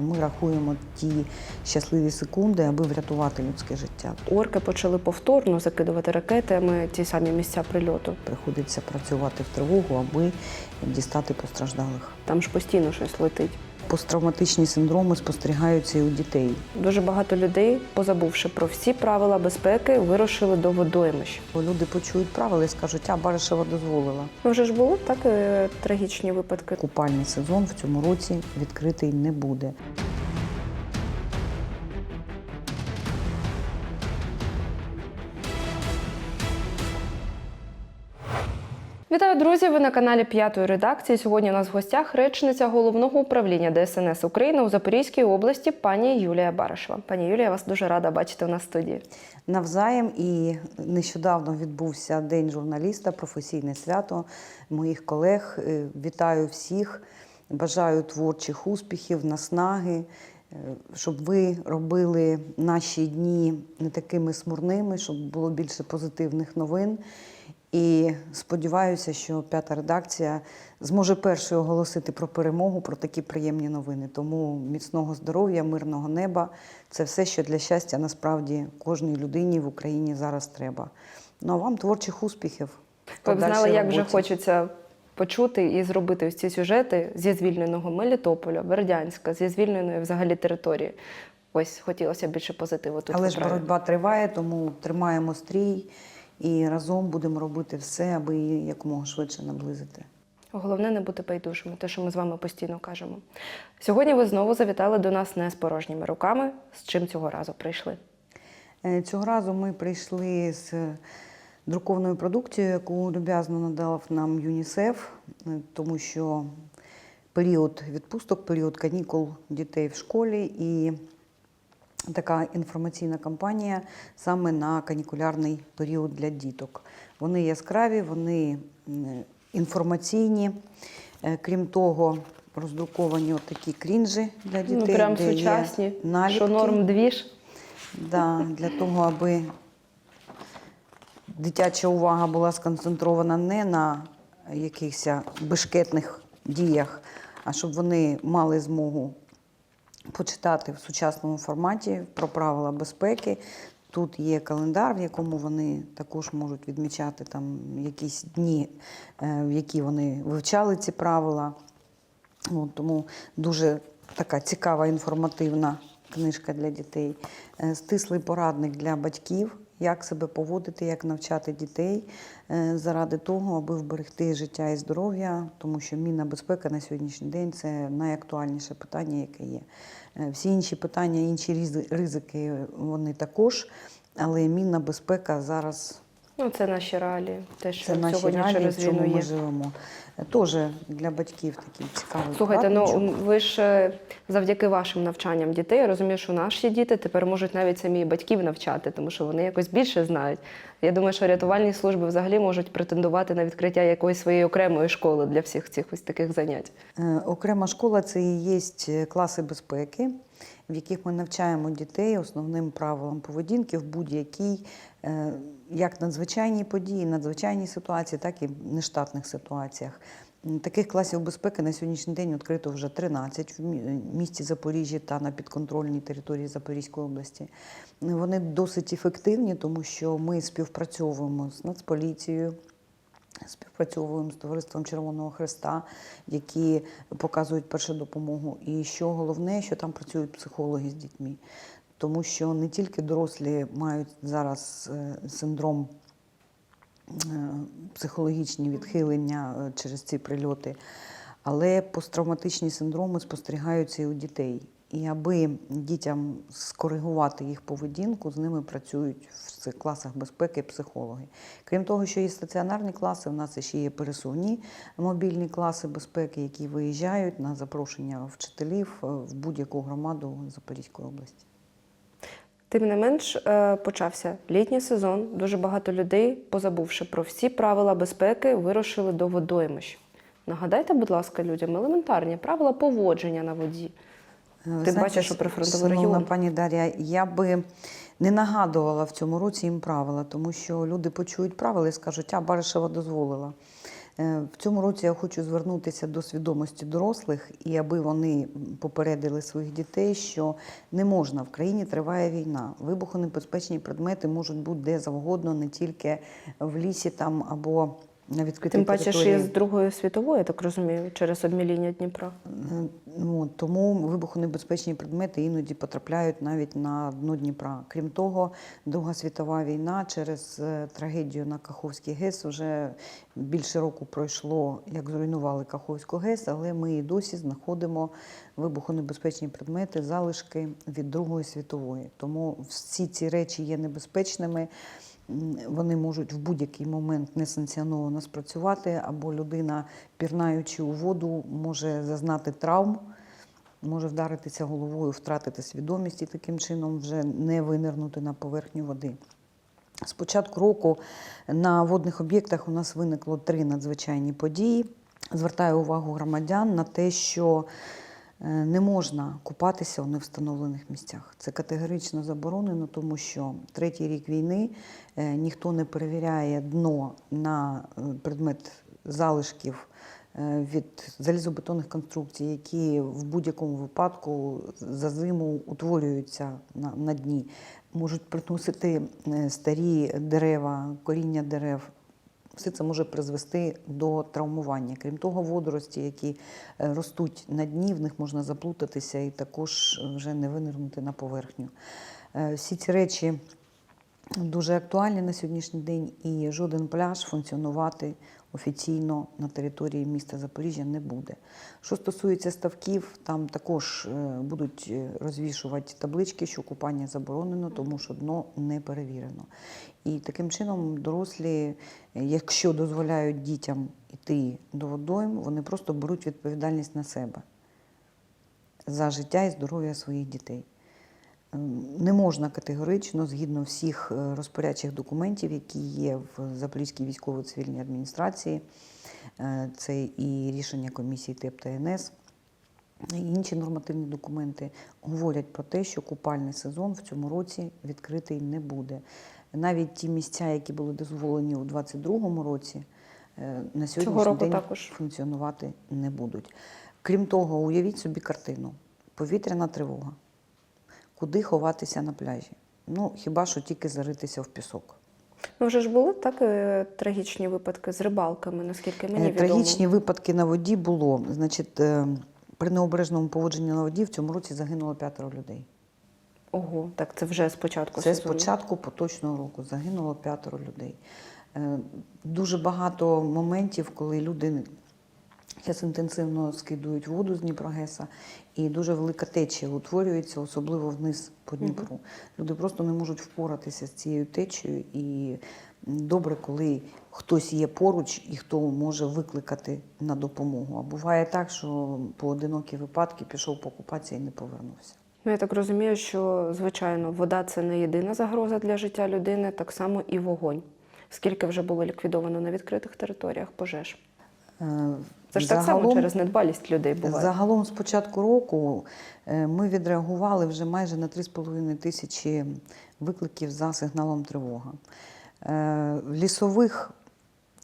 Ми рахуємо ті щасливі секунди, аби врятувати людське життя. Орки почали повторно закидувати ракетами ті самі місця прильоту. Приходиться працювати в тривогу, аби дістати постраждалих. Там ж постійно щось летить. Посттравматичні синдроми спостерігаються і у дітей. Дуже багато людей, позабувши про всі правила безпеки, вирушили до водоймищ. Люди почують правила і скажуть, а Баришева дозволила. Ну, вже ж були так е, трагічні випадки. Купальний сезон в цьому році відкритий не буде. Вітаю, друзі! Ви на каналі П'ятої редакції. Сьогодні у нас в гостях речниця головного управління ДСНС України у Запорізькій області, пані Юлія Баришева. Пані Юлія, вас дуже рада бачити у нас в студії. Навзаєм і нещодавно відбувся День журналіста, професійне свято моїх колег. Е, Вітаю всіх, бажаю творчих успіхів, наснаги, е, щоб ви робили наші дні не такими смурними, щоб було більше позитивних новин. І сподіваюся, що п'ята редакція зможе першою оголосити про перемогу, про такі приємні новини. Тому міцного здоров'я, мирного неба це все, що для щастя насправді кожній людині в Україні зараз треба. Ну а вам творчих успіхів. Ви б знали, як вже хочеться почути і зробити ось ці сюжети зі звільненого Мелітополя, Бердянська, зі звільненої взагалі території. Ось хотілося більше позитиву тут. Але ж боротьба триває, тому тримаємо стрій і разом будемо робити все, аби її якомога швидше наблизити. Головне не бути байдужими, те, що ми з вами постійно кажемо. Сьогодні ви знову завітали до нас не з порожніми руками. З чим цього разу прийшли? Е, Цього разу ми прийшли з друкованою продукцією, яку люб'язно надав нам ЮНІСЕФ, е, тому що період відпусток, період канікул дітей в школі і така інформаційна кампанія саме на канікулярний період для діток. Вони яскраві, вони інформаційні. Е, Крім того, роздруковані такі крінжі для дітей. ну, прям де є сучасні, наліпки. що норм двіж. Да, для того, аби дитяча увага була сконцентрована не на якихось бешкетних діях, а щоб вони мали змогу почитати в сучасному форматі про правила безпеки. Тут є календар, в якому вони також можуть відмічати там якісь дні, е, в які вони вивчали ці правила. От, тому дуже така цікава інформативна книжка для дітей. Е, Стислий порадник для батьків, як себе поводити, як навчати дітей е, заради того, аби вберегти життя і здоров'я, тому що мінна безпека на сьогоднішній день це найактуальніше питання, яке є. Е, Всі інші питання, інші ризики, вони також, але мінна безпека зараз Ну, це наші реалії, те, що це наші сьогодні реалії, через в чому війну ми живемо. Е, Теж для батьків такий цікавий Слухайте, ну ви ж е, завдяки вашим навчанням дітей, я розумію, що наші діти тепер можуть навіть самі батьків навчати, тому що вони якось більше знають. Я думаю, що рятувальні служби взагалі можуть претендувати на відкриття якоїсь своєї окремої школи для всіх цих ось таких занять. Е, Окрема школа це і є класи безпеки, в яких ми навчаємо дітей основним правилам поведінки в будь-якій е, як надзвичайній події, надзвичайній ситуації, так і нештатних ситуаціях. Таких класів безпеки на сьогоднішній день відкрито вже 13 в місті Запоріжжя та на підконтрольній території Запорізької області. Вони досить ефективні, тому що ми співпрацьовуємо з Нацполіцією, Співпрацьовуємо з товариством Червоного Христа, які показують першу допомогу. І що головне, що там працюють психологи з дітьми, тому що не тільки дорослі мають зараз е, синдром психологічні відхилення е, через ці прильоти, але посттравматичні синдроми спостерігаються і у дітей. І аби дітям скоригувати їх поведінку, з ними працюють в цих класах безпеки психологи. Крім того, що є стаціонарні класи, у нас ще є пересувні мобільні класи безпеки, які виїжджають на запрошення вчителів е, в будь-яку громаду Запорізької області. Тим не менш, е, почався літній сезон. Дуже багато людей, позабувши про всі правила безпеки, вирушили до водоймищ. Нагадайте, будь ласка, людям елементарні правила поводження на воді. Е, Ти бачиш, що прифронтовий регіон. пані Дар'я, я би не нагадувала в цьому році їм правила, тому що люди почують правила і скажуть, а Баришева дозволила. Е, В цьому році я хочу звернутися до свідомості дорослих і аби вони попередили своїх дітей, що не можна в країні триває війна. Вибухонебезпечні предмети можуть бути де завгодно, не тільки в лісі там або на відкритій Тим паче, що є з Другої світової, я так розумію, через обміління Дніпра. Е, Ну, тому вибухонебезпечні предмети іноді потрапляють навіть на дно Дніпра. Крім того, Друга світова війна через е, трагедію на Каховський ГЕС вже більше року пройшло, як зруйнували Каховську ГЕС, але ми і досі знаходимо вибухонебезпечні предмети, залишки від Другої світової. Тому всі ці речі є небезпечними. Вони можуть в будь-який момент несанкціоновано спрацювати, або людина, пірнаючи у воду, може зазнати травм, може вдаритися головою, втратити свідомість і таким чином вже не винирнути на поверхню води. З початку року на водних об'єктах у нас виникло три надзвичайні події. Звертаю увагу громадян на те, що не можна купатися у невстановлених місцях. Це категорично заборонено, тому що третій рік війни е, ніхто не перевіряє дно на е, предмет залишків е, від залізобетонних конструкцій, які в будь-якому випадку за зиму утворюються на, на дні. Можуть приносити е, старі дерева, коріння дерев. Все це може призвести до травмування. Крім того, водорості, які е, ростуть на дні, в них можна заплутатися і також вже не винирнути на поверхню. Е, Всі ці речі дуже актуальні на сьогоднішній день, і жоден пляж функціонувати офіційно на території міста Запоріжжя не буде. Що стосується ставків, там також е, будуть е, розвішувати таблички, що купання заборонено, тому що дно не перевірено. І таким чином дорослі, е, якщо дозволяють дітям йти до водойм, вони просто беруть відповідальність на себе за життя і здоров'я своїх дітей. Не можна категорично, згідно всіх е, розпорядчих документів, які є в Запорізькій військово-цивільній адміністрації, е, це і рішення комісії ТЕП та НС, і інші нормативні документи говорять про те, що купальний сезон в цьому році відкритий не буде. Навіть ті місця, які були дозволені у 2022 році, е, на сьогоднішній день також. функціонувати не будуть. Крім того, уявіть собі картину: повітряна тривога. Куди ховатися на пляжі? Ну, хіба що тільки заритися в пісок. Ну, вже ж були так е, трагічні випадки з рибалками, наскільки мені Е, відомо. Трагічні випадки на воді було. Значить, е, при необережному поводженні на воді в цьому році загинуло п'ятеро людей. Ого, так це вже з початку Це сезону. початку поточного року загинуло п'ятеро людей. Дуже багато моментів, коли люди зараз інтенсивно скидують воду з Дніпрогеса, і дуже велика течія утворюється, особливо вниз по Дніпру. Люди просто не можуть впоратися з цією течією, і добре, коли хтось є поруч і хто може викликати на допомогу. А буває так, що поодинокі випадки пішов покупатися і не повернувся. Ну, я так розумію, що звичайно вода це не єдина загроза для життя людини, так само і вогонь. Скільки вже було ліквідовано на відкритих територіях пожеж? Це ж так само через недбалість людей буває. Загалом з початку року е, ми відреагували вже майже на 3,5 тисячі викликів за сигналом тривога. Е, Лісових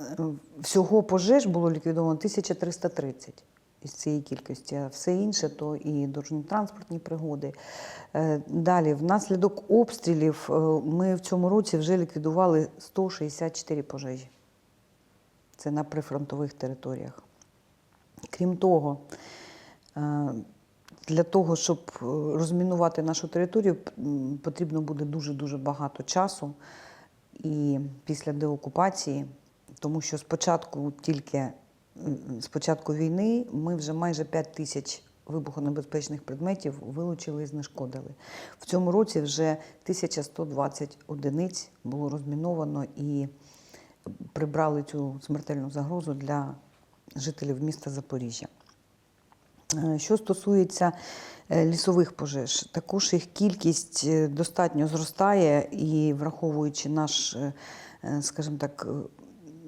е, всього пожеж було ліквідовано 1330 із цієї кількості, а все інше то і дорожньо-транспортні пригоди. Далі, внаслідок обстрілів, ми в цьому році вже ліквідували 164 пожежі. Це на прифронтових територіях. Крім того, е, для того, щоб е, розмінувати нашу територію, потрібно буде дуже-дуже багато часу і після деокупації, тому що спочатку тільки з початку війни ми вже майже 5 тисяч вибухонебезпечних предметів вилучили і знешкодили. В цьому році вже 1120 одиниць було розміновано і прибрали цю смертельну загрозу для жителів міста Запоріжжя. Е, Що стосується е, лісових пожеж, також їх кількість е, достатньо зростає, і враховуючи наш, скажімо так,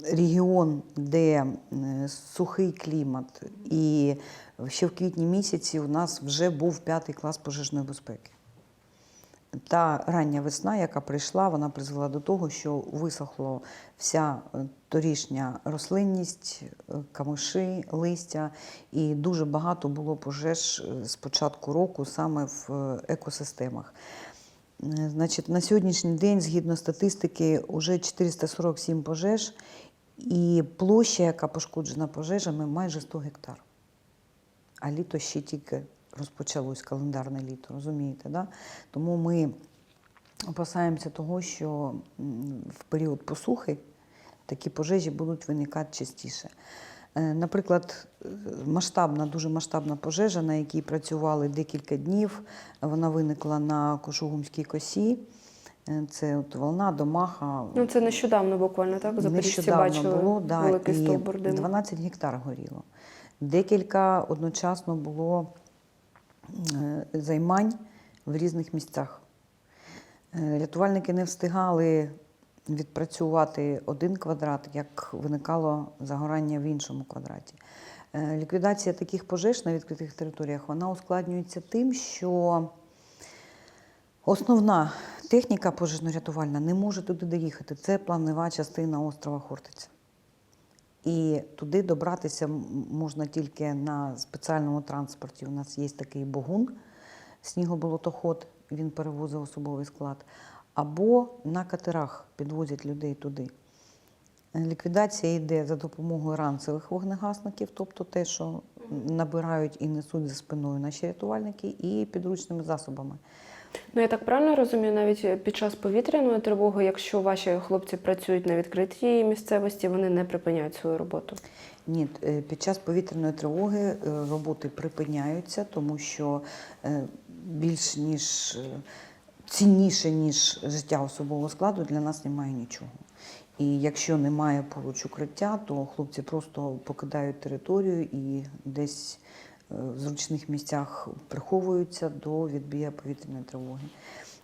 регіон, де сухий клімат, і ще в квітні місяці у нас вже був п'ятий клас пожежної безпеки. Та рання весна, яка прийшла, вона призвела до того, що висохло вся е, торішня рослинність, е, камиші, листя, і дуже багато було пожеж е, з початку року саме в екосистемах. Значить, на сьогоднішній день, згідно статистики, вже 447 пожеж, і площа, яка пошкоджена пожежами, майже 100 гектар. А літо ще тільки розпочалось, календарне літо, розумієте? Да? Тому ми опасаємося того, що в період посухи такі пожежі будуть виникати частіше. Е, Наприклад, масштабна, дуже масштабна пожежа, на якій працювали декілька днів, вона виникла на Кошугумській косі. Е, Це от волна, домаха. Ну це нещодавно буквально, так? Запоріжці Нещодавно бачили було, да, великий стовбур диму. 12 гектар горіло. Декілька одночасно було займань в різних місцях. Е, Рятувальники не встигали відпрацювати один квадрат, як виникало загорання в іншому квадраті. Е, Ліквідація таких пожеж на відкритих територіях вона ускладнюється тим, що Основна техніка пожежно-рятувальна не може туди доїхати. Це плавнева частина острова Хортиця. І туди добратися можна тільки на спеціальному транспорті. У нас є такий богун, снігоболотоход, він перевозить особовий склад, або на катерах підвозять людей туди. Ліквідація йде за допомогою ранцевих вогнегасників, тобто те, що набирають і несуть за спиною наші рятувальники, і підручними засобами. Ну я так правильно розумію, навіть під час повітряної тривоги, якщо ваші хлопці працюють на відкритій місцевості, вони не припиняють свою роботу. Ні, е, під час повітряної тривоги е, роботи припиняються, тому що е, більш ніж е, цінніше, ніж життя особового складу, для нас немає нічого. І якщо немає поруч укриття, то хлопці просто покидають територію і десь е, в зручних місцях приховуються до відбія повітряної тривоги.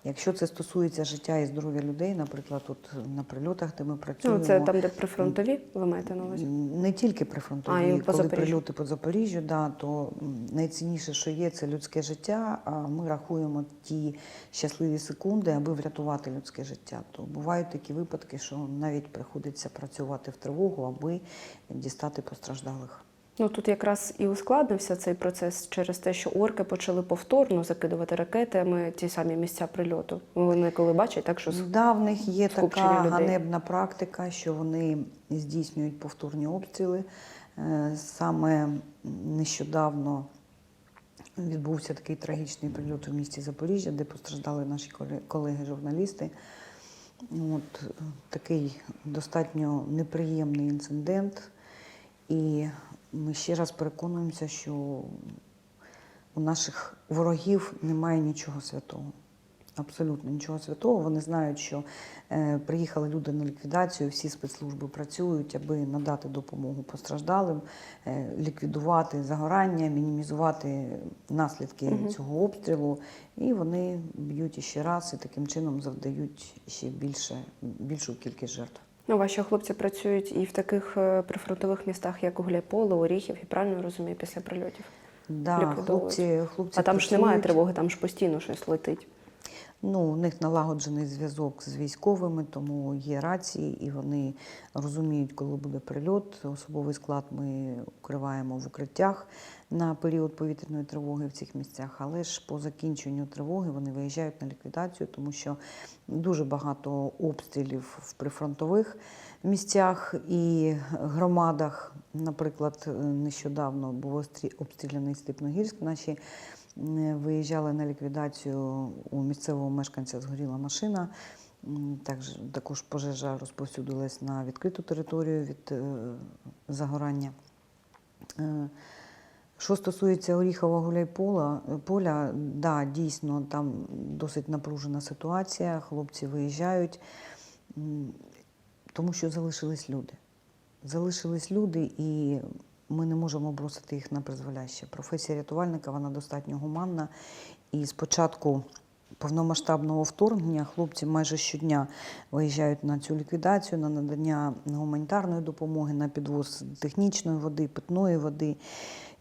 Якщо це стосується життя і здоров'я людей, наприклад, от на прильотах, де ми Ну працюємо, це там, де прифронтові, ви маєте на увазі? не тільки при А, і по коли прильоти по Запоріжжю, да, то найцінніше, що є, це людське життя. А ми рахуємо ті щасливі секунди, аби врятувати людське життя. То бувають такі випадки, що навіть приходиться працювати в тривогу, аби дістати постраждалих. Ну тут якраз і ускладнився цей процес через те, що орки почали повторно закидувати ракетами ті самі місця прильоту. Вони коли бачать, так що Да, в них є така людей. ганебна практика, що вони здійснюють повторні обстріли. Е, Саме нещодавно відбувся такий трагічний прильот у місті Запоріжжя, де постраждали наші колеги-журналісти. От е, такий достатньо неприємний інцидент. І ми ще раз переконуємося, що у наших ворогів немає нічого святого. Абсолютно нічого святого. Вони знають, що е, приїхали люди на ліквідацію, всі спецслужби працюють, аби надати допомогу постраждалим, е, ліквідувати загорання, мінімізувати наслідки Мгм. цього обстрілу. І вони б'ють іще раз і таким чином завдають ще більше, більшу кількість жертв. Ну, ваші хлопці працюють і в таких е, прифронтових містах, як Гуляйполе, Оріхів, і правильно розумію, після прильотів. Да, хлопці, хлопці А там ж немає тривоги, там ж постійно щось летить. Ну, у них налагоджений зв'язок з військовими, тому є рації, і вони розуміють, коли буде прильот. Особовий склад ми укриваємо в укриттях на період повітряної тривоги в цих місцях. Але ж по закінченню тривоги вони виїжджають на ліквідацію, тому що дуже багато обстрілів в прифронтових місцях і громадах. Наприклад, нещодавно був обстріляний Степногірськ. Наші Виїжджали на ліквідацію у місцевого мешканця згоріла машина. Також, також пожежа розповсюдилась на відкриту територію від е, загорання. Що стосується Оріхова Гуляйпола, поля, да, дійсно там досить напружена ситуація. Хлопці виїжджають, тому що залишились люди. Залишились люди, і ми не можемо бросити їх на призволяще. Професія рятувальника вона достатньо гуманна. І з початку повномасштабного вторгнення хлопці майже щодня виїжджають на цю ліквідацію, на надання гуманітарної допомоги, на підвоз технічної води, питної води.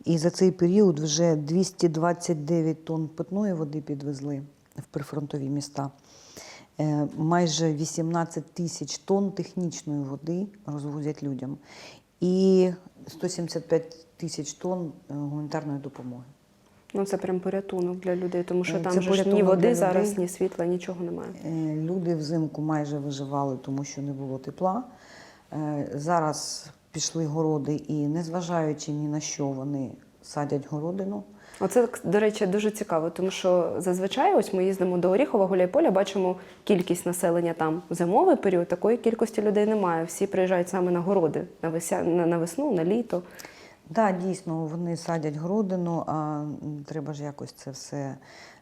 І за цей період вже 229 тонн питної води підвезли. в прифронтові міста. Е, Майже 18 тисяч тонн технічної води розвозять людям і 175 тисяч тонн е, гуманітарної допомоги. Ну це прям порятунок для людей, тому що Е, там же ні води зараз, ні світла, нічого немає. Люди взимку майже виживали, тому що не було тепла. Зараз пішли городи, і незважаючи ні на що, вони садять городину. Оце, до речі, дуже цікаво, тому що зазвичай ось ми їздимо до Оріхова, Гуляйполя, бачимо кількість населення там в зимовий період, такої кількості людей немає. Всі приїжджають саме на городи на, веся... на, весну, на літо. Так, дійсно, вони садять городину, а треба ж якось це все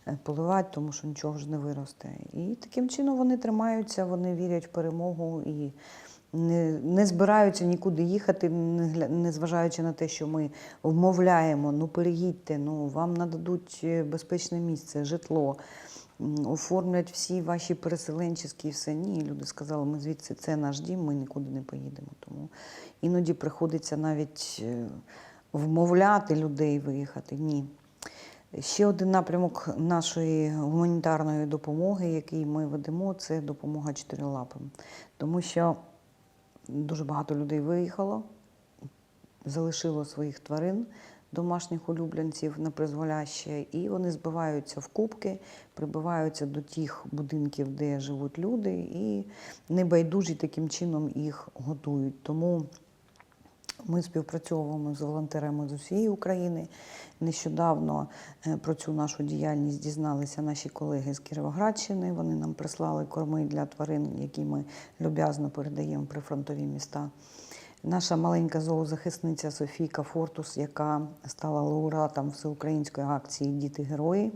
е, поливати, тому що нічого ж не виросте. І таким чином вони тримаються, вони вірять в перемогу і не, не збираються нікуди їхати, незважаючи на те, що ми вмовляємо, ну переїдьте, ну вам нададуть е, безпечне місце, житло. Оформлять всі ваші переселенчі все. Ні, люди сказали, ми звідси це наш дім, ми нікуди не поїдемо. Тому іноді приходиться навіть е, вмовляти людей виїхати. Ні. Ще один напрямок нашої гуманітарної допомоги, який ми ведемо, це допомога чотирилапим. Тому що дуже багато людей виїхало, залишило своїх тварин, домашніх улюбленців на призволяще, і вони збиваються в кубки, прибиваються до тих будинків, де живуть люди, і небайдужі таким чином їх годують. Тому ми співпрацьовуємо з волонтерами з усієї України. Нещодавно е, про цю нашу діяльність дізналися наші колеги з Кіровоградщини. Вони нам прислали корми для тварин, які ми люб'язно передаємо прифронтові міста. Наша маленька зоозахисниця Софійка Фортус, яка стала лауреатом всеукраїнської акції Діти герої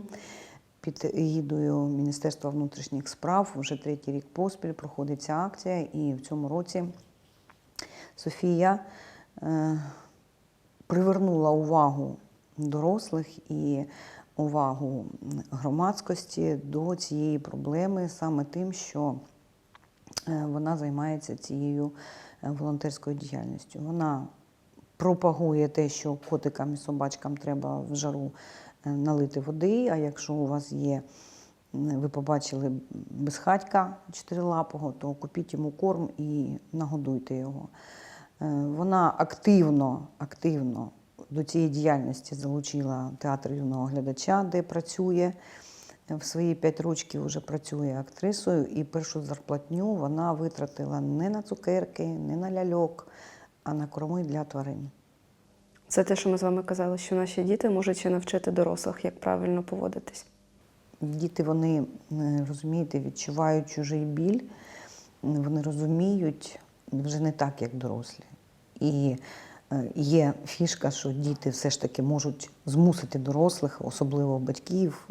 під егідою Міністерства внутрішніх справ. Вже третій рік поспіль проходить ця акція, і в цьому році Софія привернула увагу дорослих і увагу громадськості до цієї проблеми саме тим, що е, вона займається цією е, волонтерською діяльністю. Вона пропагує те, що котикам і собачкам треба в жару е, налити води, а якщо у вас є ви побачили безхатька чотирилапого, то купіть йому корм і нагодуйте його. Е, Вона активно, активно до цієї діяльності залучила театр юного глядача, де працює. Е, В свої п'ять років вже працює актрисою, і першу зарплатню вона витратила не на цукерки, не на ляльок, а на корми для тварин. Це те, що ми з вами казали, що наші діти можуть ще навчити дорослих, як правильно поводитись. Діти, вони, е, розумієте, відчувають чужий біль, вони розуміють вже не так, як дорослі. І е, є фішка, що діти все ж таки можуть змусити дорослих, особливо батьків,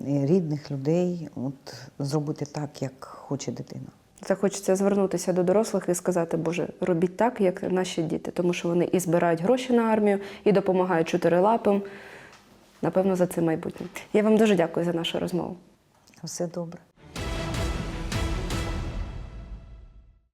е, рідних людей, от, зробити так, як хоче дитина. Це хочеться звернутися до дорослих і сказати, Боже, робіть так, як наші діти, тому що вони і збирають гроші на армію, і допомагають чотирилапим. Напевно, за це майбутнє. Я вам дуже дякую за нашу розмову. Все добре.